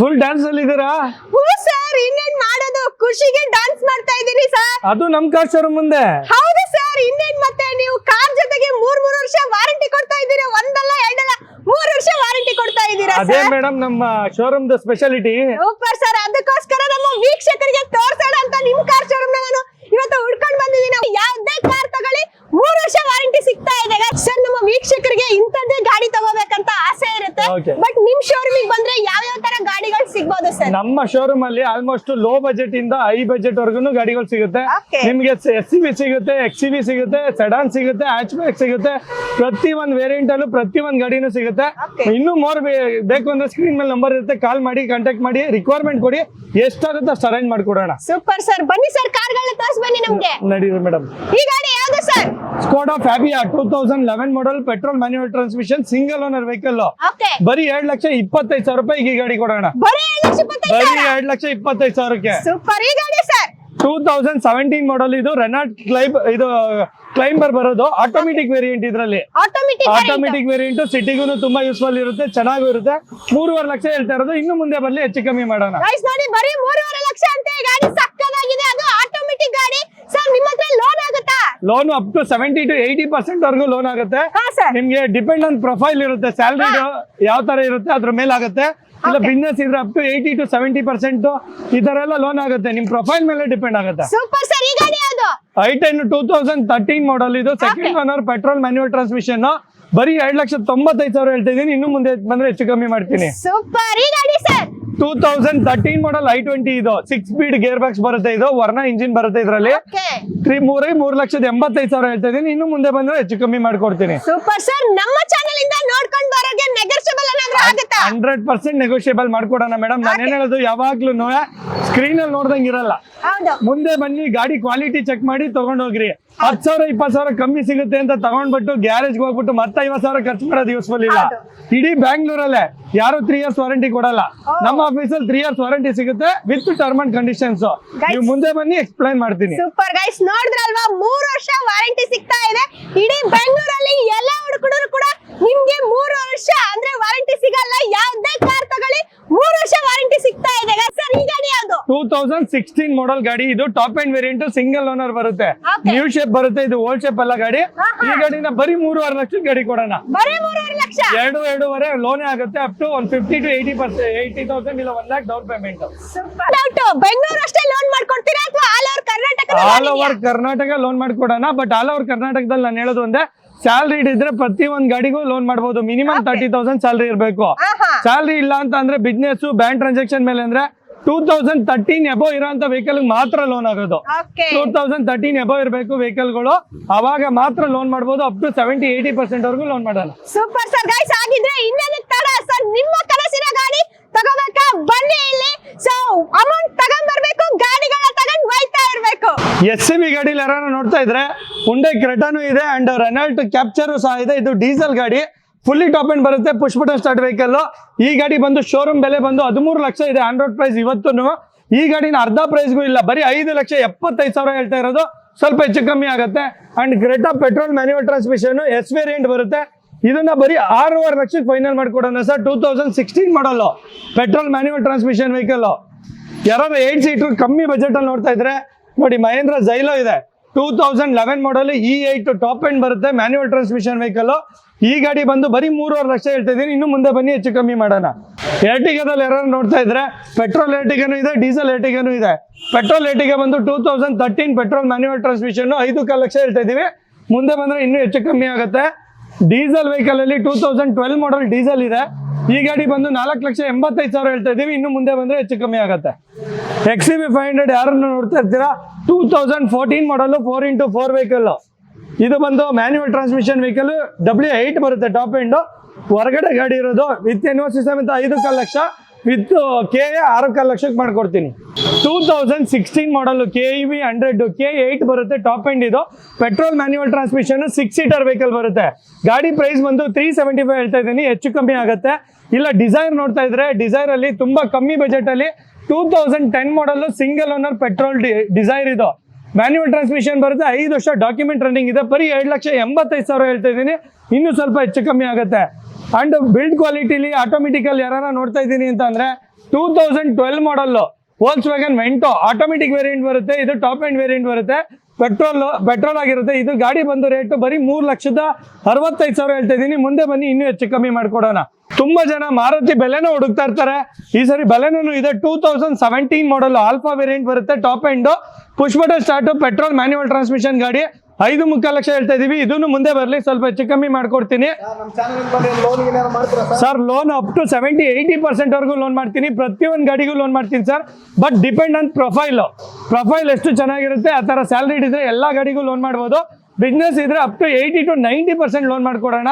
Full dance ಅಲ್ಲಿ ಇದ್ದೀರಾ? ಹ್ಞೂ ಸರ್ ಇನ್ನೇನ್ ಮಾಡೋದು? ಖುಷಿಗೆ ಡಾನ್ಸ್ ಮಾಡ್ತಾ ಇದ್ದೀನಿ ಸರ್ ಅದು ನಮ್ ಕಾರ್ ಶೋರೂಮ್ ಮುಂದೆ. ಹೌದು ಸರ್ ಇನ್ನೇನ್ ಮತ್ತೆ? ನೀವು ಕಾರ್ ಜೊತೆಗೆ ಮೂರ್ ಮೂರು ವರ್ಷ ವಾರಂಟಿ ಕೊಡ್ತಾ ಇದ್ದೀರಾ? ಒಂದಲ್ಲ ಎರಡಲ್ಲ ಮೂರು ವರ್ಷ ವಾರಂಟಿ ಕೊಡ್ತಾ ಇದ್ದೀರಾ ಅದೇ ಸರ್ ಮೇಡಮ್ ನಮ್ಮ ಶೋರೂಮ್ ದ ಸ್ಪೆಷಾಲಿಟಿ ಸೂಪರ್ ಸರ್ ಅದಕ್ಕೋಸ್ಕರ ನಮ್ಮ ವೀಕ್ಷಕರಿಗೆ ತೋರ್ಸೋಣ ಅಂತ ನಿಮ್ ಕಾರ್ ಶೋರೂಮ್ ನಾನು ಇವತ್ತು ಹುಡ್ಕೊಂಡು ಬಂದಿದ್ದೀನಿ. ಯಾವ್ದೇ ಕಾರ್ ತಗೊಳ್ಳಿ ಮೂರು ವರ್ಷ ವಾರಂಟಿ ಸಿಗ್ತಾ ಇದೆ. ಸರ್ ನಮ್ಮ ವೀಕ್ಷಕರಿಗೆ ಇಂಥದ್ದೇ ಗಾಡಿ ತಗೋಬೇಕಂತ ಆಸೆ ಇರುತ್ತೆ. ಬಟ್ ನಿಮ್ ಶೋರೂಮಿಗೆ ಬಂದ್ರೆ ಯಾವ ಯಾವ ತರ ಗಾಡಿಗಳು ಸಿಗ್ಬೋದು ಸರ್ ನಮ್ಮ ಶೋರೂಮ್ ಅಲ್ಲಿ ಆಲ್ಮೋಸ್ಟ್ ಲೋ ಬಜೆಟ್ ಇಂದ ಹೈ ಬಜೆಟ್ ವರ್ಗುನು ಗಾಡಿಗಳು ಸಿಗುತ್ತೆ. ನಿಮ್ಗೆ ಎಸ್ ಸಿ ಬಿ ಸಿಗುತ್ತೆ ಎಕ್ಸ್ ಸಿ ಬಿ ಸಿಗುತ್ತೆ ಸೆಡಾನ್ ಸಿಗುತ್ತೆ ಹ್ಯಾಚ್ ಬ್ಯಾಕ್ ಸಿಗುತ್ತೆ. ಪ್ರತಿ ಒಂದ್ ವೇರಿಯಂಟ್ ಅಲ್ಲೂ ಪ್ರತಿ ಒಂದ್ ಗಾಡಿನೂ ಸಿಗುತ್ತೆ. ಇನ್ನೂ ಮೋರ್ ಬೇಕು ಅಂದ್ರೆ ಸ್ಕ್ರೀನ್ ಮೇಲೆ ನಂಬರ್ ಇರುತ್ತೆ. ಕಾಲ್ ಮಾಡಿ ಕಾಂಟ್ಯಾಕ್ಟ್ ಮಾಡಿ ರಿಕ್ವೈರ್ಮೆಂಟ್ ಕೊಡಿ. ಎಷ್ಟಾಗುತ್ತೆ ಅಷ್ಟು ಅರೇಂಜ್ ಮಾಡ್ಕೊಡೋಣ. ಸೂಪರ್ ಸರ್ ಬನ್ನಿ ಸರ್ ಕಾರ್ಗಳನ್ನ ತೋರಿಸ್ ಬನ್ನಿ ನಮ್ಗೆ. ನಡೀರಿ ಮೇಡಮ್ ಈ ಗಾಡಿ ಯಾವ್ದು sir Skoda Fabia two thousand eleven model petrol manual transmission single owner vehicle ಬರೀ ಎರಡ್ ಲಕ್ಷ ಇಪ್ಪತ್ತೈದು ಸಾವಿರ ರೂಪಾಯಿ ಈ ಗಾಡಿ ಕೊಡೋಣ. ಬರೀ ಎರಡ್ ಲಕ್ಷ ಇಪ್ಪತ್ತೈದು ಸಾವಿರಕ್ಕೆ. ಟೂ ತೌಸಂಡ್ ಸೆವೆಂಟೀನ್ ಮಾಡಲ್ ಇದು ರೆನಾಲ್ಟ್ ಕ್ಲೈಬ್ ಇದು ಕ್ಲೈಂಬರ್ ಬರೋದು. ಆಟೋಮೆಟಿಕ್ ವೇರಿಯಂಟ್ ಇದರಲ್ಲಿ. ಆಟೋಮೆಟಿಕ್ ಆಟೋಮೆಟಿಕ್ ವೇರಿಯಂಟ್ ಸಿಟಿಗೂ ತುಂಬಾ ಯೂಸ್ಫುಲ್ ಇರುತ್ತೆ ಚೆನ್ನಾಗೂ ಇರುತ್ತೆ. ಮೂರುವರೆ ಲಕ್ಷ ಹೇಳ್ತಾ ಇರೋದು ಇನ್ನು ಮುಂದೆ ಬರ್ಲಿ ಹೆಚ್ಚು ಕಮ್ಮಿ ಮಾಡೋಣ ಗೈಸ್ ನೋಡಿ ಬರೀ ಮೂರುವರೆ ಲಕ್ಷ ಅಂತ ಈ ಗಾಡಿ ಸಕ್ಕದಾಗಿದೆ ಅದು ಆಟೋಮೆಟಿಕ್ ಗಾಡಿ ಸರ್ ನಿಮ್ಮ ಹತ್ರ ಲೋನ್ ಆಗುತ್ತಾ loan up to seventy to eighty percent ವರೆಗೂ ಲೋನ್ ಆಗುತ್ತೆ. ಹಾ ಸರ್ ನಿಮ್ಗೆ ಡಿಪೆಂಡ್ ಆನ್ ಪ್ರೊಫೈಲ್ ಇರುತ್ತೆ ಸ್ಯಾಲ್ರಿ ಯಾವ ತರ ಇರುತ್ತೆ ಅದ್ರ ಮೇಲೆ ಆಗುತ್ತೆ. ಇಲ್ಲ. ಬಿಸ್ನೆಸ್ ಇದ್ರೆ up to eighty to seventy percent ಈ ತರ ಎಲ್ಲ ಲೋನ್ ಆಗುತ್ತೆ. ನಿಮ್ ಪ್ರೊಫೈಲ್ ಮೇಲೆ ಡಿಪೆಂಡ್ ಆಗುತ್ತೆ. ಸೂಪರ್ ಸರ್ ಈ ಗಾಡಿ ಯಾವ್ದು? I ten two thousand thirteen model ಇದು. Second. Owner petrol manual transmission ಬರೀ ಎರಡ್ ಲಕ್ಷ ತೊಂಬತ್ತೈದು ಸಾವಿರ ಹೇಳ್ತಾ ಇದೀನಿ. ಇನ್ನು ಮುಂದೆ ಬಂದ್ರೆ ಹೆಚ್ಚು ಕಮ್ಮಿ ಮಾಡ್ತೀನಿ. ಸೂಪರ್ ಈ ಗಾಡಿ sir two thousand thirteen model i twenty ಇದು. ಸಿಕ್ಸ್ ಸ್ಪೀಡ್ ಗೇರ್ ಬಾಕ್ಸ್ ಬರುತ್ತೆ ಇದು. ವರ್ಣ ಇಂಜಿನ್ ಬರುತ್ತೆ ಇದರಲ್ಲಿ. ತ್ರೀ ಮೂರೈ ಮೂರ್ ಲಕ್ಷದ ಎಂಬತ್ತೈದು ಸಾವಿರ ಹೇಳ್ತಾ ಇದೀನಿ ಇನ್ನು ಮುಂದೆ ಬಂದ್ರೆ ಹೆಚ್ಚು ಕಮ್ಮಿ ಮಾಡ್ಕೊಡ್ತೀನಿ. ಸೂಪರ್ ಸರ್ ನಮ್ಮ ಚಾನೆಲ್ ಇಂದ ನೋಡ್ಕೊಂಡು ಬರೋಗೆ ನೆಗೋಷಿಯಬಲ್ ಏನಾದ್ರೂ ಆಗುತ್ತಾ? ಹಂಡ್ರೆಡ್ ಪರ್ಸೆಂಟ್ ನೆಗೋಷಿಯಬಲ್ ಮಾಡ್ಕೊಡೋಣ ಮೇಡಮ್ ನಾನು ಏನ್ ಹೇಳೋದು ಯಾವಾಗ್ಲೂ ಸ್ಕ್ರೀನ್ ಅಲ್ಲಿ ನೋಡ್ದಂಗ್ ಇರಲ್ಲ. ಮುಂದೆ ಬನ್ನಿ ಗಾಡಿ ಕ್ವಾಲಿಟಿ ಚೆಕ್ ಮಾಡಿ ತಗೊಂಡ್ ಹೋಗ್ರಿ ಹತ್ತು ಸಾವಿರ ಇಪ್ಪತ್ತು ಸಾವಿರ ಕಮ್ಮಿ ಸಿಗುತ್ತೆ ಅಂತ ತಗೊಂಡ್ಬಿಟ್ಟು ಗ್ಯಾರೇಜ್ ಹೋಗ್ಬಿಟ್ಟು ಮತ್ತೆ ಐವತ್ತು ಸಾವಿರ ಖರ್ಚು ಮಾಡೋದು ಯೂಸ್ಫುಲ್ ಇಲ್ಲ. ಇಡೀ ಬ್ಯಾಂಗ್ಳೂರಲ್ಲೇ ಯಾರು ತ್ರೀ ಇಯರ್ಸ್ ವಾರಂಟಿ ಕೊಡಲ್ಲ. ನಮ್ಮ ಆಫೀಸಲ್ಲಿ ತ್ರೀ ಇಯರ್ಸ್ ವಾರಂಟಿ ಸಿಗುತ್ತೆ ವಿತ್ ಟರ್ಮ್ ಅಂಡ್ ಕಂಡೀಷನ್ಸ್ ನೀವು ಮುಂದೆ ಬನ್ನಿ ಎಕ್ಸ್ಪ್ಲೈನ್ ಮಾಡ್ತೀನಿ. ಸೂಪರ್ ಗೈಸ್ ನೋಡಿದ್ರಲ್ವಾ ಮೂರು ವರ್ಷ ವಾರಂಟಿ ಸಿಗ್ತಾ ಇದೆ. ಇಡೀ ಬೆಂಗಳೂರಲ್ಲಿ ಎಲ್ಲ ಹುಡುಗರು ಕೂಡ ನಿಮ್ಗೆ ಮೂರು ವರ್ಷ ಅಂದ್ರೆ ವಾರಂಟಿ ಸಿಗಲ್ಲ. ಯಾವ್ದೇ ಕಾರ್ ತಗೊಳ್ಳಿ ಮೂರು ವರ್ಷ ವಾರಂಟಿ ಸಿಗ್ತಾ ಇದೆ ಸರ್ ಈ ಗಾಡಿ ಯಾವ್ದು? ಟೂ ತೌಸಂಡ್ ಸಿಕ್ಸ್ಟೀನ್ ಮಾಡಲ್ ಗಾಡಿ. ಇದು top end variant single owner ಬರುತ್ತೆ. ನ್ಯೂ ಶೇಪ್ ಬರುತ್ತೆ ಇದು ಓಲ್ಡ್ ಶೇಪ್ ಅಲ್ಲ ಗಾಡಿ. ಈ ಗಾಡಿನ ಬರೀ ಮೂರುವರೆ ಲಕ್ಷದ ಗಾಡಿ ಕೊಡೋಣ. ಬರೀ ಮೂರುವರೆ ಲಕ್ಷ? ಎರಡು ಎರಡೂವರೆ ಲೋನ್ ಆಗುತ್ತೆ up to one fifty to eighty percent eighty thousand ಇಲ್ಲ one lakh down payment Bengaluru ಅಷ್ಟೇ ಲೋನ್ ಮಾಡ್ಕೊಡ್ತೀರಾ ಅಥವಾ all over Karnataka all over Karnataka loan ಮಾಡ್ಕೊಡೋಣ ಬಟ್ ಆಲ್ ಓವರ್ ಕರ್ನಾಟಕದಲ್ಲಿ ನಾನು ಹೇಳೋದು ಒಂದೇ ಸ್ಯಾಲ್ರಿ ಇದ್ರೆ ಪ್ರತಿ ಒಂದ್ ಗಾಡಿಗೂ ಲೋನ್ ಮಾಡಬಹುದು ಮಿನಿಮಮ್. ತರ್ಟಿ ತೌಸಂಡ್ ಸ್ಯಾಲ್ರಿ ಇರಬೇಕು. ಸ್ಯಾಲ್ರಿ ಇಲ್ಲ ಅಂತ ಅಂದ್ರೆ ಬಿಸ್ನೆಸ್ ಬ್ಯಾಂಕ್ ಟ್ರಾನ್ಸಾಕ್ಷನ್ ಮೇಲೆ ಅಂದ್ರೆ ಟೂ ತೌಸಂಡ್ ತರ್ಟೀನ್ ಎಬೋ ಇರೋಂತ ವೆಹಿಕಲ್ ಮಾತ್ರ ಲೋನ್ ಆಗೋದು. ಟೂ ತೌಸಂಡ್ ತರ್ಟೀನ್ ಎಬೋ ಇರಬೇಕು ವೆಹಿಕಲ್ಗಳು. ಅವಾಗ ಮಾತ್ರ ಲೋನ್ ಮಾಡಬಹುದು up to seventy eighty percent ವರೆಗೂ ಲೋನ್ ಮಾಡಲ್ಲ. ಸೂಪರ್ ಸರ್ ಗೈಸ್ ಆಗಿದ್ರೆ ಇನ್ನೇನಕ್ಕೆ ತಡ? ಸರ್ ನಿಮ್ಮ ಕನಸಿನ ಗಾಡಿ ತಗೋಬೇಕಾ? ಬನ್ನಿ ಇಲ್ಲಿ. ಸೊ ಅಮೌಂಟ್ ತಗೊಂಡ್ಬರ್ಬೇಕು ಗಾಡಿಗಳ ತಗೊಂಡ್ ಇರ್ಬೇಕು ಎಸ್ ಸಿ ಬಿ ಗಾಡಿಲಿ ಯಾರು ನೋಡ್ತಾ ಇದ್ರೆ ಉಂಡೆ ಕ್ರೆಟಾನು ಇದೆ ಅಂಡ್ ರೆನಾಲ್ಟ್ ಕ್ಯಾಪ್ಚರ್ ಸಹ ಇದೆ. ಇದು ಡೀಸೆಲ್ ಗಾಡಿ. ಫುಲ್ಲಿ ಟಾಪ್ ಅಂಡ್ ಬರುತ್ತೆ ಪುಷ್ ಬಟನ್ ಸ್ಟಾರ್ಟ್ ವೆಹಿಕಲ್ ಈ ಗಾಡಿ ಬಂದು ಶೋರೂಮ್ ಬೆಲೆ ಬಂದು ಹದಿಮೂರು ಲಕ್ಷ ಇದೆ ಆನ್ ಪ್ರೈಸ್ ಇವತ್ತು ಈ ಗಾಡಿನ ಅರ್ಧ ಪ್ರೈಸ್ಗೂ ಇಲ್ಲ, ಬರೀ ಐದು ಲಕ್ಷ ಎಪ್ಪತ್ತೈದು ಸಾವಿರ ಹೇಳ್ತಾ ಇರೋದು. ಸ್ವಲ್ಪ ಹೆಚ್ಚು ಕಮ್ಮಿ ಆಗುತ್ತೆ. And Creta petrol manual transmission S variant ಬರುತ್ತೆ. ಇದನ್ನ ಬರೀ ಆರೂವರೆ ಲಕ್ಷಕ್ಕೆ ಫೈನಲ್ ಮಾಡ್ಕೊಡೋಣ sir. Two thousand sixteen model petrol manual transmission vehicle ಯಾರಾದ್ರೂ ಏಟ್ ಸೀಟ್ರು ಕಮ್ಮಿ ಬಜೆಟ್ ಅಲ್ಲಿ ನೋಡ್ತಾ ಇದ್ರೆ ನೋಡಿ, ಮಹೇಂದ್ರ ಜೈಲೋ ಇದೆ. Two thousand eleven model E eight top end ಬರುತ್ತೆ ಮ್ಯಾನ್ಯುವಲ್ ಟ್ರಾನ್ಸ್ಮಿಷನ್ ವೆಹಿಕಲ್ ಈ ಗಾಡಿ ಬಂದು ಬರೀ ಮೂರುವರೆ ಲಕ್ಷ ಹೇಳ್ತಾ ಇದ್ದೀನಿ. ಇನ್ನು ಮುಂದೆ ಬನ್ನಿ, ಹೆಚ್ಚು ಕಮ್ಮಿ ಮಾಡೋಣ. ಏರ್ಟಿಗಾದಲ್ಲಿ ಯಾರು ನೋಡ್ತಾ ಇದ್ರೆ ಪೆಟ್ರೋಲ್ ಏಟಿಗೆನೂ ಇದೆ ಡೀಸೆಲ್ ಏಟಿಗೆನೂ ಇದೆ. ಪೆಟ್ರೋಲ್ ಏಟಿಗೆ ಬಂದು two thousand thirteen petrol manual transmission ಐದು ಕಾಲು ಲಕ್ಷ ಹೇಳ್ತಾ ಇದೀವಿ ಮುಂದೆ ಬಂದ್ರೆ ಇನ್ನೂ ಹೆಚ್ಚು ಕಮ್ಮಿ ಆಗುತ್ತೆ. ಡೀಸೆಲ್ ವೆಹಿಕಲ್ ಅಲ್ಲಿ two thousand twelve model diesel ಇದೆ. ಈ ಗಾಡಿ ಬಂದು ನಾಲ್ಕು ಲಕ್ಷ ಎಂಬತ್ತೈದು ಸಾವಿರ ಹೇಳ್ತಾ ಇದ್ದೀವಿ ಇನ್ನು ಮುಂದೆ ಬಂದ್ರೆ ಹೆಚ್ಚು ಕಮ್ಮಿ ಆಗುತ್ತೆ. ಎಕ್ಸ್ ಬಿ ಫೈವ್ ಹಂಡ್ರೆಡ್ ಯಾರನ್ನು ನೋಡ್ತಾ ಇರ್ತೀರಾ? Two thousand fourteen model four into four vehicle ಇದು ಬಂದು manual transmission vehicle W eight ಬರುತ್ತೆ ಟಾಪ್ ಎಂಡು ಹೊರಗಡೆ ಗಾಡಿ ಇರೋದು ವಿತ್ ಎನ್ಒ ಸಿಸ್ಟಮ್ ಅಂತ ಐದು ಕಾಲು ಲಕ್ಷ. ವಿತ್ ಕೆ ಎ ಲಕ್ಷಕ್ಕೆ ಮಾಡ್ಕೊಡ್ತೀನಿ. Two thousand sixteen model K E V hundred K eight ಬರುತ್ತೆ ಟಾಪ್ ಎಂಡ್ ಇದು. Petrol manual transmission six seater vehicle ಬರುತ್ತೆ. ಗಾಡಿ ಪ್ರೈಸ್ ಬಂದು ತ್ರೀ ಸೆವೆಂಟಿ ಫೈವ್ ಹೇಳ್ತಾ ಇದ್ದೀನಿ, ಹೆಚ್ಚು ಕಮ್ಮಿ ಆಗುತ್ತೆ. ಇಲ್ಲ ಡಿಸೈರ್ ನೋಡ್ತಾ ಇದ್ರೆ ಡಿಸೈರ್ ಅಲ್ಲಿ ತುಂಬಾ ಕಮ್ಮಿ ಬಜೆಟ್ ಅಲ್ಲಿ two thousand ten model single owner petrol Dzire ಇದು. ಮ್ಯಾನ್ಯುವಲ್ ಟ್ರಾನ್ಸ್ಮಿಷನ್ ಬರುತ್ತೆ. ಐದು ವರ್ಷ ಡಾಕ್ಯುಮೆಂಟ್ ರನ್ನಿಂಗ್ ಇದೆ. ಬರೀ ಎರಡು ಲಕ್ಷ ಎಂಬತ್ತೈದು ಸಾವಿರ ಹೇಳ್ತಾ ಇದ್ದೀನಿ. ಇನ್ನೂ ಸ್ವಲ್ಪ ಹೆಚ್ಚು ಕಮ್ಮಿ ಆಗುತ್ತೆ. ಅಂಡ್ ಬಿಲ್ಡ್ ಕ್ವಾಲಿಟಿಲಿ ಆಟೋಮೆಟಿಕಲ್ ಯಾರು ನೋಡ್ತಾ ಇದ್ದೀನಿ ಅಂತ ಅಂದ್ರೆ two thousand twelve model Volkswagen Vento automatic variant ಬರುತ್ತೆ. ಇದು ಟಾಪ್ ಎಂಡ್ ವೇರಿಯಂಟ್ ಬರುತ್ತೆ. ಪೆಟ್ರೋಲ್ ಪೆಟ್ರೋಲ್ ಆಗಿರುತ್ತೆ. ಇದು ಗಾಡಿ ಬಂದು ರೇಟ್ ಬರೀ ಮೂರು ಲಕ್ಷದ ಅರವತ್ತೈದು ಸಾವಿರ ಹೇಳ್ತಾ ಇದೀನಿ. ಮುಂದೆ ಬನ್ನಿ, ಇನ್ನೂ ಹೆಚ್ಚು ಕಮ್ಮಿ ಮಾಡ್ಕೊಡೋಣ. ತುಂಬಾ ಜನ ಮಾರುತಿ ಬೆಲೆನೂ ಹುಡುಕ್ತಾ ಇರ್ತಾರೆ. ಈ ಸರಿ ಬೆಲೆನೂ ಇದೆ. Two thousand seventeen model alpha variant ಬರುತ್ತೆ. Top end push button start petrol manual transmission ಗಾಡಿ. ಐದು ಮುಕ್ಕಾಲು ಲಕ್ಷ ಹೇಳ್ತಾ ಇದೀವಿ. ಇದನ್ನು ಮುಂದೆ ಬರಲಿ. ಸ್ವಲ್ಪ ಹೆಚ್ಚು ಕಮ್ಮಿ ಮಾಡ್ಕೊಡ್ತೀನಿ. Sir loan up to seventy eighty percent ವರೆಗೂ ಲೋನ್ ಮಾಡ್ತೀನಿ. ಪ್ರತಿಯೊಂದು ಗಾಡಿಗೂ ಲೋನ್ ಮಾಡ್ತೀನಿ sir. But depend on profile profile ಎಷ್ಟು ಚೆನ್ನಾಗಿರುತ್ತೆ ಆ ಥರ ಸ್ಯಾಲ್ರಿ ಇದ್ರೆ ಎಲ್ಲ ಗಾಡಿಗೂ ಲೋನ್ ಮಾಡ್ಬೋದು. ಬಿಸ್ನೆಸ್ ಇದ್ರೆ up to eighty to ninety percent loan ಮಾಡ್ಕೊಡೋಣ.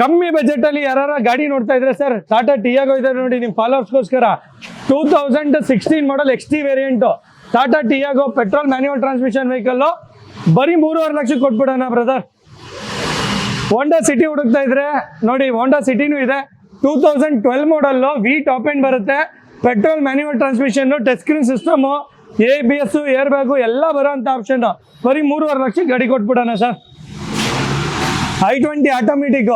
ಕಮ್ಮಿ ಬಜೆಟ್ ಅಲ್ಲಿ ಯಾರ ಗಾಡಿ ನೋಡ್ತಾ ಇದ್ರೆ ಸರ್ ಟಾಟಾ ಟಿಯಾಗೋ ಇದೆ ನೋಡಿ ನಿಮ್ಮ ಫಾಲೋವರ್ಸ್ಗೋಸ್ಕರ two thousand sixteen model X T variant Tata Tiago petrol manual transmission vehicle ಬರೀ ಮೂರುವರೆ ಲಕ್ಷಕ್ಕೆ ಕೊಟ್ಬಿಡೋಣ ಬ್ರದರ್ ಹೋಂಡಾ ಸಿಟಿ ಹುಡುಕ್ತಾ ಇದ್ರೆ, ನೋಡಿ ಹೋಂಡಾ ಸಿಟಿನೂ ಇದೆ. Two thousand twelve model V top end ಬರುತ್ತೆ. Petrol manual transmission touch screen system A B S air bag ಎಲ್ಲ ಬರೋಂಥ ಆಪ್ಷನ್ ಬರೀ ಮೂರುವರೆ ಲಕ್ಷಕ್ಕೆ ಗಾಡಿ ಕೊಟ್ಬಿಡೋಣ sir I twenty automatic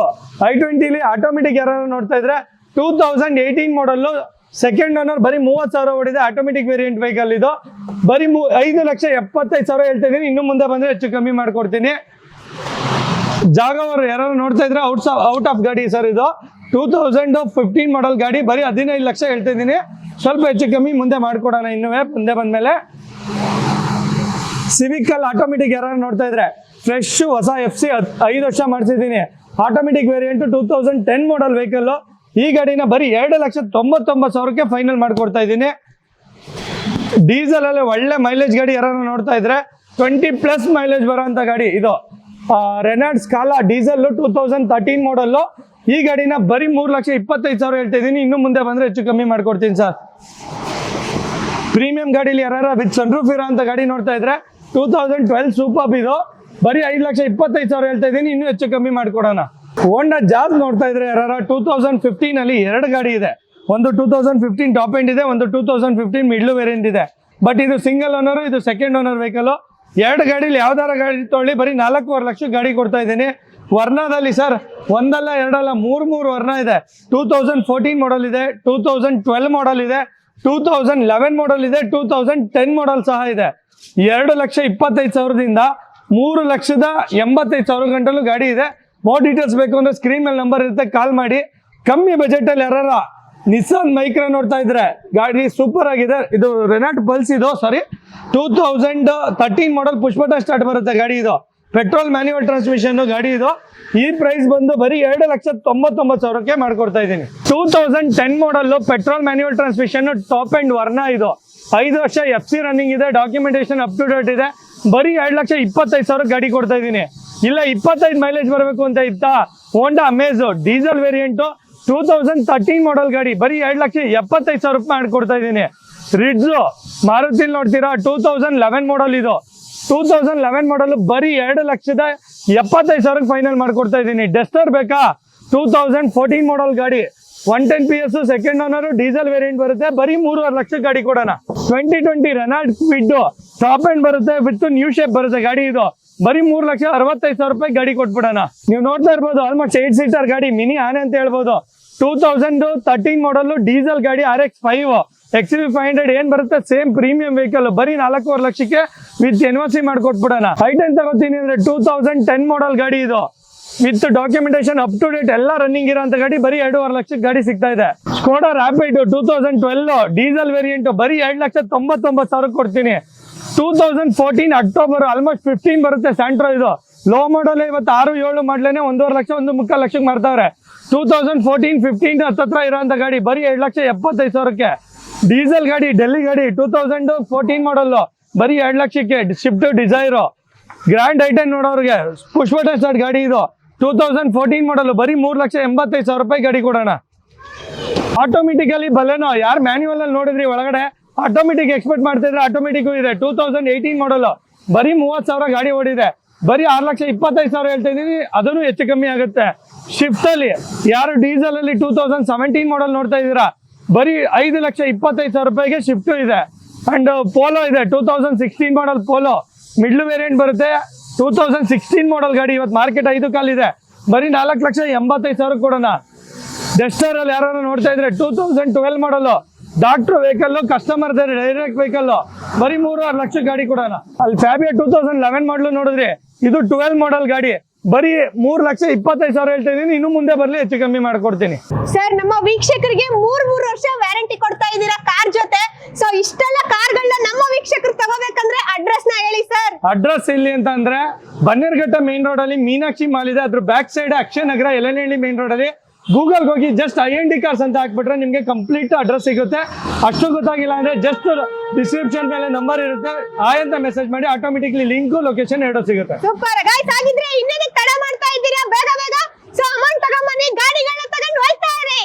I ಟ್ವೆಂಟಿಲಿ automatic ಯಾರು ನೋಡ್ತಾ ಇದ್ರೆ two thousand eighteen model second owner ಬರೀ ಮೂವತ್ತು ಸಾವಿರ ಓಡಿದೆ. ಆಟೋಮೆಟಿಕ್ ವೇರಿಯಂಟ್ ವೆಹಿಕಲ್ ಇದು. ಬರೀ ಮೂ ಐದು ಲಕ್ಷ ಎಪ್ಪತ್ತೈದು ಸಾವಿರ ಹೇಳ್ತಾ ಇದ್ದೀನಿ. ಇನ್ನು ಮುಂದೆ ಬಂದರೆ ಹೆಚ್ಚು ಕಮ್ಮಿ ಮಾಡ್ಕೊಡ್ತೀನಿ. ಜಾಗವರು ಯಾರು ನೋಡ್ತಾ ಇದ್ರೆ ಔಟ್ ಔಟ್ ಆಫ್ ಗಾಡಿ ಸರ್ ಇದು. ಟೂ ತೌಸಂಡ್ ಫಿಫ್ಟೀನ್ ಮಾಡಲ್ ಗಾಡಿ. ಬರೀ ಹದಿನೈದು ಲಕ್ಷ ಹೇಳ್ತಾ ಇದ್ದೀನಿ. ಸ್ವಲ್ಪ ಹೆಚ್ಚು ಕಮ್ಮಿ ಮುಂದೆ ಮಾಡಿಕೊಡೋಣ ಇನ್ನೂ ಮುಂದೆ ಬಂದಮೇಲೆ. ಸಿವಿಕಲ್ ಆಟೋಮೆಟಿಕ್ ಯಾರು ನೋಡ್ತಾ ಇದ್ರೆ ಫ್ರೆಶ್ ಹೊಸ ಎಫ್ ಸಿ ಐದು ವರ್ಷ ಮಾಡಿಸಿದ್ದೀನಿ. Automatic variant two thousand ten model vehicle ಈ ಗಾಡಿನ ಬರೀ ಎರಡು ಲಕ್ಷದ ತೊಂಬತ್ತೊಂಬತ್ತು ಸಾವಿರಕ್ಕೆ ಫೈನಲ್ ಮಾಡಿಕೊಡ್ತಾ ಇದ್ದೀನಿ. ಡೀಸೆಲ್ ಅಲ್ಲಿ ಒಳ್ಳೆ ಮೈಲೇಜ್ ಗಾಡಿ ಯಾರು ನೋಡ್ತಾ ಇದ್ರೆ ಟ್ವೆಂಟಿ ಪ್ಲಸ್ ಮೈಲೇಜ್ ಬರೋಂಥ ಗಾಡಿ ಇದು. ರೆನಾಲ್ಡ್ಸ್ ಕಾಲ diesel two thousand thirteen model ಈ ಗಾಡಿನ ಬರೀ ಮೂರು ಲಕ್ಷ ಇಪ್ಪತ್ತೈದು ಸಾವಿರ ಹೇಳ್ತಾ ಇದ್ದೀನಿ. ಇನ್ನು ಮುಂದೆ ಬಂದರೆ ಹೆಚ್ಚು ಕಮ್ಮಿ ಮಾಡ್ಕೊಡ್ತೀನಿ ಸರ್. ಪ್ರೀಮಿಯಂ ಗಾಡೀಲಿ ಯಾರ ವಿತ್ ಸನ್ರೂಫ್ ಇರೋ ಅಂತ ಗಾಡಿ ನೋಡ್ತಾ ಇದ್ರೆ ಟೂ ತೌಸಂಡ್ ಟ್ವೆಲ್ ಸೂಪರ್ ಇದು. ಬರೀ ಐದು ಲಕ್ಷ ಇಪ್ಪತ್ತೈದು ಸಾವಿರ ಹೇಳ್ತಾ ಇದ್ದೀನಿ. ಇನ್ನೂ ಹೆಚ್ಚು ಕಮ್ಮಿ ಮಾಡ್ಕೊಡೋಣ. ಹೋಂಡಾ ಜಾಬ್ ನೋಡ್ತಾ ಇದ್ರೆ ಯಾರ ಟೂ ತೌಸಂಡ್ ಫಿಫ್ಟೀನ್ ಅಲ್ಲಿ ಎರಡು ಗಾಡಿ ಇದೆ. ಒಂದು two thousand fifteen top end ಇದೆ, ಒಂದು two thousand fifteen middle variant ಇದೆ. ಬಟ್ ಇದು ಸಿಂಗಲ್ ಓನರ್ ಇದು ಸೆಕೆಂಡ್ ಓನರ್ ವೆಹಿಕಲ್ ಎರಡು ಗಾಡಿಲಿ ಯಾವ್ದಾರ ಗಾಡಿ ತೊಗೊಳ್ಳಿ, ಬರೀ ನಾಲ್ಕೂವರೆ ಲಕ್ಷ ಗಾಡಿ ಕೊಡ್ತಾ ಇದ್ದೀನಿ. ವರ್ಣದಲ್ಲಿ ಸರ್, ಒಂದಲ್ಲ, ಎರಡಲ್ಲ, ಮೂರು ಮೂರು ವರ್ಣ ಇದೆ. ಟೂ ತೌಸಂಡ್ ಫೋರ್ಟೀನ್ ಮಾಡಲ್ ಇದೆ ಟೂ ತೌಸಂಡ್ ಟ್ವೆಲ್ ಮಾಡಲ್ ಇದೆ ಟೂ ತೌಸಂಡ್ ಲೆವೆನ್ ಮಾಡಲ್ ಇದೆ ಟೂ ತೌಸಂಡ್ ಟೆನ್ ಮಾಡಲ್ ಸಹ ಇದೆ. ಎರಡು ಲಕ್ಷ ಇಪ್ಪತ್ತೈದು ಸಾವಿರದಿಂದ ಮೂರು ಲಕ್ಷದ ಎಂಬತ್ತೈದು ಸಾವಿರ ಗಂಟಲು ಗಾಡಿ ಇದೆ. ಮೋರ್ ಡೀಟೇಲ್ಸ್ ಬೇಕು ಅಂದ್ರೆ ಸ್ಕ್ರೀನ್ ಮೇಲೆ ನಂಬರ್ ಇರುತ್ತೆ ಕಾಲ್ ಮಾಡಿ. ಕಮ್ಮಿ ಬಜೆಟ್ ಅಲ್ಲಿ ಯಾರ ನಿಸ್ಸಾನ್ ಮೈಕ್ರಾ ನೋಡ್ತಾ ಇದ್ರೆ ಗಾಡಿ ಸೂಪರ್ ಆಗಿದೆ. ಇದು ರೆನಾಟ್ ಪಲ್ಸ್ ಇದು sorry two thousand thirteen model push button start ಬರುತ್ತೆ ಗಾಡಿ ಇದು. ಪೆಟ್ರೋಲ್ ಮ್ಯಾನ್ಯುವಲ್ ಟ್ರಾನ್ಸ್ಮಿಷನ್ ಗಾಡಿ ಇದು. ಈ ಪ್ರೈಸ್ ಬಂದು ಬರೀ ಎರಡು ಲಕ್ಷ ತೊಂಬತ್ತೊಂಬತ್ತು ಸಾವಿರಕ್ಕೆ ಮಾಡ್ಕೊಡ್ತಾ ಇದ್ದೀನಿ. Two thousand ten model petrol manual transmission top end Verna ಇದು. ಐದು ವರ್ಷ ಎಫ್ ಸಿ ರನ್ನಿಂಗ್ ಇದೆ ಡಾಕ್ಯುಮೆಂಟೇಶನ್ ಅಪ್ ಟು ಡೇಟ್ ಇದೆ. ಬರೀ ಎರಡು ಲಕ್ಷ ಇಪ್ಪತ್ತೈದು ಸಾವಿರ ಗಾಡಿ ಕೊಡ್ತಾ ಇದ್ದೀನಿ. ಇಲ್ಲ, ಇಪ್ಪತ್ತೈದು ಮೈಲೇಜ್ ಬರಬೇಕು ಅಂತ ಇತ್ತಾ? Honda Amaze diesel variant two thousand thirteen model ಗಾಡಿ. ಬರೀ ಎರಡು ಲಕ್ಷ ಎಪ್ಪತ್ತೈದು ಸಾವಿರ ರೂಪಾಯಿ ಮಾಡಿಕೊಡ್ತಾ ಇದ್ದೀನಿ. ರಿಡ್ಜು ಮಾರುತಿಲ್ ನೋಡ್ತೀರಾ? ಟೂ ತೌಸಂಡ್ ಲೆವೆನ್ ಮಾಡಲ್ ಇದು. ಟೂ ತೌಸಂಡ್ ಲೆವೆನ್ ಮಾಡಲ್ ಬರೀ ಎರಡು ಲಕ್ಷದ ಎಪ್ಪತ್ತೈದು ಸಾವಿರಕ್ಕೆ ಫೈನಲ್ ಮಾಡಿಕೊಡ್ತಾ ಇದ್ದೀನಿ. ಡೆಸ್ಟರ್ ಬೇಕಾ? ಟೂ ತೌಸಂಡ್ ಫೋರ್ಟೀನ್ ಮಾಡಲ್ ಗಾಡಿ. One ten P S second owner diesel variant ಬರುತ್ತೆ. ಬರೀ ಮೂರುವರೆ ಲಕ್ಷ ಗಾಡಿ ಕೊಡೋಣ. Twenty twenty Renault Kwid top end ಬರುತ್ತೆ. ವಿತ್ ನ್ಯೂ ಶೇಪ್ ಬರುತ್ತೆ ಗಾಡಿ ಇದು. ಬರೀ ಮೂರ್ ಲಕ್ಷ ಅರವತ್ತೈದು ಸಾವಿರ ರೂಪಾಯಿ ಗಾಡಿ ಕೊಟ್ಬಿಡೋಣ. ನೀವು ನೋಡ್ತಾ ಇರ್ಬೋದು ಆಲ್ಮೋಸ್ಟ್ ಏಟ್ ಸೀಟರ್ ಗಾಡಿ ಮಿನಿ ಆನೆ ಅಂತ ಹೇಳ್ಬೋದು. Two thousand thirteen model diesel ಗಾಡಿ R X five X V five hundred ಏನ್ ಬರುತ್ತೆ? ಸೇಮ್ ಪ್ರೀಮಿಯಂ ವೆಹಿಕಲ್ ಬರೀ ನಾಲ್ಕೂವರೆ ಲಕ್ಷಕ್ಕೆ ವಿತ್ ಎನ್ ಸಿ ಮಾಡ್ಕೊಟ್ಬಿಡೋಣ. ಐ ಟೆನ್ ತಗೋತೀನಿ ಅಂದ್ರೆ ಟೂ ತೌಸಂಡ್ ಟೆನ್ ಮಾಡಲ್ ಗಾಡಿ ಇದು. With documentation up to date ಎಲ್ಲ ರನ್ನಿಂಗ್ ಇರೋಂಥ ಗಾಡಿ, ಬರೀ ಎರಡೂವರೆ ಲಕ್ಷಕ್ಕೆ ಗಾಡಿ ಸಿಗ್ತಾ ಇದೆ. Skoda Rapid two thousand twelve diesel variant ಬರೀ ಎರಡು ಲಕ್ಷ ತೊಂಬತ್ತೊಂಬತ್ತು ಸಾವಿರ ಕೊಡ್ತೀನಿ. Two thousand fourteen October almost fifteen ಬರುತ್ತೆ ಸ್ಯಾಂಟ್ರೋ ಇದು. ಲೋ ಮಾಡಲ್ ಇವತ್ತು ಆರು ಏಳು ಮಾಡ್ಲೇನೆ ಒಂದೂವರೆ ಲಕ್ಷ, ಒಂದು ಮುಕ್ಕಾಲು ಲಕ್ಷಕ್ಕೆ ಮಾರ್ತಾವ್ರೆ. ಟೂ ತೌಸಂಡ್ ಫೋರ್ಟೀನ್ ಫಿಫ್ಟೀನ್ ಹತ್ತತ್ರ ಇರೋಂಥ ಗಾಡಿ ಬರೀ ಎರಡು ಲಕ್ಷ ಎಪ್ಪತ್ತೈದು ಸಾವಿರಕ್ಕೆ. ಡೀಸೆಲ್ ಗಾಡಿ ಡೆಲ್ಲಿ ಗಾಡಿ ಟೂ ತೌಸಂಡ್ ಫೋರ್ಟೀನ್ ಮಾಡಲ್ಲು ಬರೀ ಎರಡು ಲಕ್ಷಕ್ಕೆ ಶಿಫ್ಟ್ ಡಿಸೈರು ಗ್ರ್ಯಾಂಡ್ ಐಟನ್ ನೋಡೋರಿಗೆ ಪುಷ್ಪ ಸ್ಟಾರ್ಟ್ ಗಾಡಿ ಇದು. ಟೂ ತೌಸಂಡ್ ಫೋರ್ಟೀನ್ ಮಾಡಲು ಬರೀ ಮೂರು ಲಕ್ಷ ಎಂಬತ್ತೈದು ಸಾವಿರ ರೂಪಾಯಿ ಗಾಡಿ ಕೊಡೋಣ. ಆಟೋಮೆಟಿಕಲಿ ಬಲೆನೋ, ಯಾರು ಮ್ಯಾನ್ಯುವಲ್ ಅಲ್ಲಿ ನೋಡಿದ್ರಿ ಒಳಗಡೆ? ಆಟೋಮೆಟಿಕ್ ಎಕ್ಸ್ಪೆಕ್ಟ್ ಮಾಡ್ತಿದ್ರೆ ಆಟೋಮೆಟಿಕ್ ಇದೆ. ಟೂ ತೌಸಂಡ್ ಏಯ್ಟೀನ್ ಮಾಡಲ್ ಬರೀ ಮೂವತ್ತು ಸಾವಿರ ಗಾಡಿ ಓಡಿದೆ. ಬರೀ ಆರು ಲಕ್ಷ ಇಪ್ಪತ್ತೈದು ಸಾವಿರ ಹೇಳ್ತಾ ಇದ್ದೀನಿ ಅದನ್ನು ಹೆಚ್ಚು ಕಮ್ಮಿ ಆಗುತ್ತೆ. ಶಿಫ್ಟ್ ಅಲ್ಲಿ ಯಾರು ಡೀಸೆಲ್ ಅಲ್ಲಿ ಟೂ ತೌಸಂಡ್ ಸೆವೆಂಟೀನ್ ಮಾಡಲ್ ನೋಡ್ತಾ ಇದ್ದೀರಾ? ಬರೀ ಐದು ಲಕ್ಷ ಇಪ್ಪತ್ತೈದು ಸಾವಿರ ರೂಪಾಯಿಗೆ ಶಿಫ್ಟ್ ಇದೆ. ಅಂಡ್ ಪೋಲೋ ಇದೆ. Two thousand sixteen model Polo middle variant ಬರುತ್ತೆ. ಟೂ ತೌಸಂಡ್ ಸಿಕ್ಸ್ಟೀನ್ ಮಾಡಲ್ ಗಾಡಿ ಇವತ್ತು ಮಾರ್ಕೆಟ್ ಐದು ಕಾಲಿದೆ. ಬರೀ ನಾಲ್ಕು ಲಕ್ಷ ಎಂಬತ್ತೈದು ಸಾವಿರ ಕೊಡೋಣ. ಡೆಸ್ಟರ್ ಅಲ್ಲಿ ಯಾರು ನೋಡ್ತಾ ಇದ್ರೆ two thousand twelve model doctor vehicle customer direct vehicle ಬರೀ ಮೂರುವರೆ ಲಕ್ಷ ಗಾಡಿ ಕೊಡೋಣ. ಅಲ್ಲಿ ಫ್ಯಾಬಿಯಾ ಟೂ ತೌಸಂಡ್ ಲೆವೆನ್ ಮಾಡಲು ನೋಡಿದ್ರಿ. ಇದು ಟ್ವೆಲ್ ಮಾಡಲ್ ಗಾಡಿ. ಬರೀ ಮೂರ್ ಲಕ್ಷ ಇಪ್ಪತ್ತೈದು ಸಾವಿರ ಹೇಳ್ತಾ ಇದೀನಿ ಇನ್ನು ಮುಂದೆ ಬರ್ಲಿ ಹೆಚ್ಚು ಕಮ್ಮಿ ಮಾಡ್ಕೊಡ್ತೀನಿ. ಸರ್ ನಮ್ಮ ವೀಕ್ಷಕರಿಗೆ ಮೂರ್ ಮೂರ್ ವರ್ಷ ವ್ಯಾರಂಟಿ ಕೊಡ್ತಾ ಇದ್ದೀರಾ ಕಾರ್ ಜೊತೆ? ಸೊ ಇಷ್ಟೆಲ್ಲ ಕಾರ್ಗಳನ್ನ ನಮ್ಮ ವೀಕ್ಷಕರು ತಗೋಬೇಕಂದ್ರೆ ಅಡ್ರೆಸ್ನ ಹೇಳಿ ಸರ್ ಅಡ್ರೆಸ್ ಇಲ್ಲಿ ಅಂತ ಅಂದ್ರೆ ಬನ್ನೇರ್ಘಟ್ಟ ಮೇನ್ ರೋಡ್ ಅಲ್ಲಿ ಮೀನಾಕ್ಷಿ ಮಾಲ್ ಇದೆ. ಅದ್ರ back side Akshaya Nagar Yelenahalli main road ಅಲ್ಲಿ. ಗೂಗಲ್ಗೆ ಹೋಗಿ just I N D cars ಅಂತ ಹಾಕ್ಬಿಟ್ರೆ ನಿಮಗೆ ಕಂಪ್ಲೀಟ್ ಅಡ್ರೆಸ್ ಸಿಗುತ್ತೆ. ಅಷ್ಟು ಗೊತ್ತಾಗಿಲ್ಲ ಅಂದರೆ ಜಸ್ಟ್ ಡಿಸ್ಕ್ರಿಪ್ಷನ್ ಮೇಲೆ ನಂಬರ್ ಇರುತ್ತೆ. ಆಯ್ ಅಂತ ಮೆಸೇಜ್ ಮಾಡಿ ಆಟೋಮೆಟಿಕ್ಲಿ ಲಿಂಕು ಲೊಕೇಶನ್ ಎರಡೂ ಸಿಗುತ್ತೆ. ಸೂಪರ್ ಗಾಯ್ಸ್ ಆಗಿದ್ರೆ ಇನ್ನೇನಕ್ಕೆ ತಡ ಮಾಡ್ತಾ ಇದ್ದೀರಾ? ಬೇಗ ಬೇಗ. So amount ತಗೊಂಬನ್ನಿ. ಗಾಡಿಗಳನ್ನ ತಗೊಂಡು ಹೋಗ್ತಾ ಇರಿ.